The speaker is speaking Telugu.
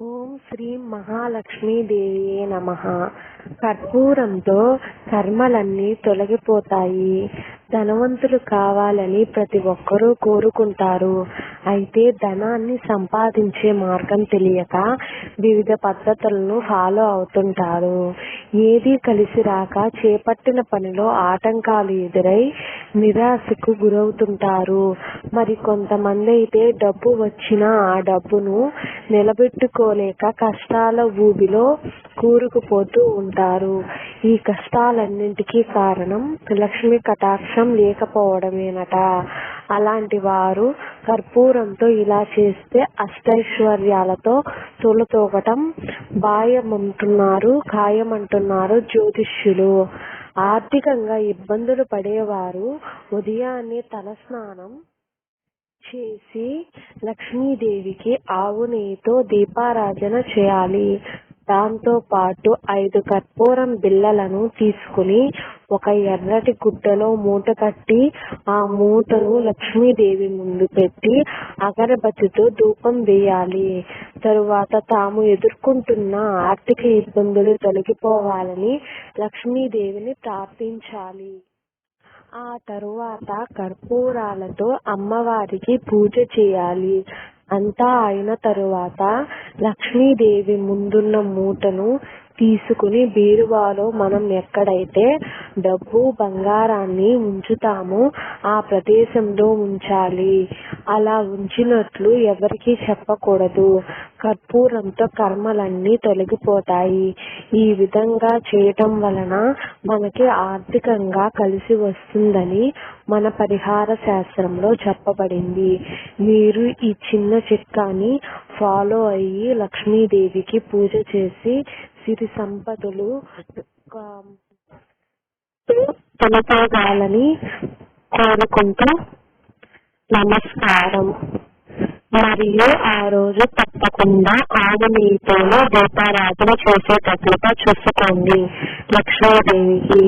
ఓం శ్రీ మహాలక్ష్మీదేవియే నమ. కర్పూరంతో కర్మలన్నీ తొలగిపోతాయి. ధనవంతులు కావాలని ప్రతి ఒక్కరూ కోరుకుంటారు. అయితే ధనాన్ని సంపాదించే మార్గం తెలియక వివిధ పద్ధతులను ఫాలో అవుతుంటారు. ఏదీ కలిసి రాక చేపట్టిన పనిలో ఆటంకాలు ఎదురై నిరాశకు గురవుతుంటారు. మరి కొంతమంది అయితే డబ్బు వచ్చినా ఆ డబ్బును నిలబెట్టుకోలేక కష్టాల ఊబిలో కూరుకుపోతూ ఉంటారు. ఈ కష్టాలన్నింటికీ కారణం లక్ష్మి కటాక్షం లేకపోవడమేనట. అలాంటి వారు కర్పూరంతో ఇలా చేస్తే అష్టైశ్వర్యాలతో తొలతూగటం భాయమంటున్నారు ఖాయమంటున్నారు జ్యోతిష్యులు. ఆర్థికంగా ఇబ్బందులు పడేవారు ఉదయాన్నే తలస్నానం చేసి లక్ష్మీదేవికి ఆవు నెయ్యితో దీపారాధన చేయాలి. దాంతో పాటు ఐదు కర్పూరం బిళ్ళలను తీసుకుని ఒక ఎర్రటి గుడ్డలో మూట కట్టి ఆ మూటను లక్ష్మీదేవి ముందు పెట్టి అగరబత్తితో ధూపం వేయాలి. తరువాత తాము ఎదుర్కొంటున్న ఆర్థిక ఇబ్బందులు తొలగిపోవాలని లక్ష్మీదేవిని ప్రార్థించాలి. ఆ తరువాత కర్పూరాలతో అమ్మవారికి పూజ చేయాలి. అంతా అయిన తరువాత లక్ష్మీదేవి ముందున్న మూటను తీసుకుని బీరువాలో మనం ఎక్కడైతే డబ్బు బంగారాన్ని ఉంచుతామో ఆ ప్రదేశంలో ఉంచాలి. అలా ఉంచినట్లు ఎవరికీ చెప్పకూడదు. కర్పూరంతో కర్మలన్నీ తొలగిపోతాయి. ఈ విధంగా చేయటం వలన మనకి ఆర్థికంగా కలిసి వస్తుందని మన పరిహార శాస్త్రంలో చెప్పబడింది. మీరు ఈ చిన్న చిట్కాని ఫాలో అయ్యి లక్ష్మీదేవికి పూజ చేసి సిరి సంపదలు కొనసాగాలని కోరుకుంటూ నమస్కారం. మరియు ఆ రోజు తప్పకుండా ఆవు నెయ్యితోనే దీపారాధన చేసేటట్లుగా చూసుకోండి. లక్ష్మీదేవికి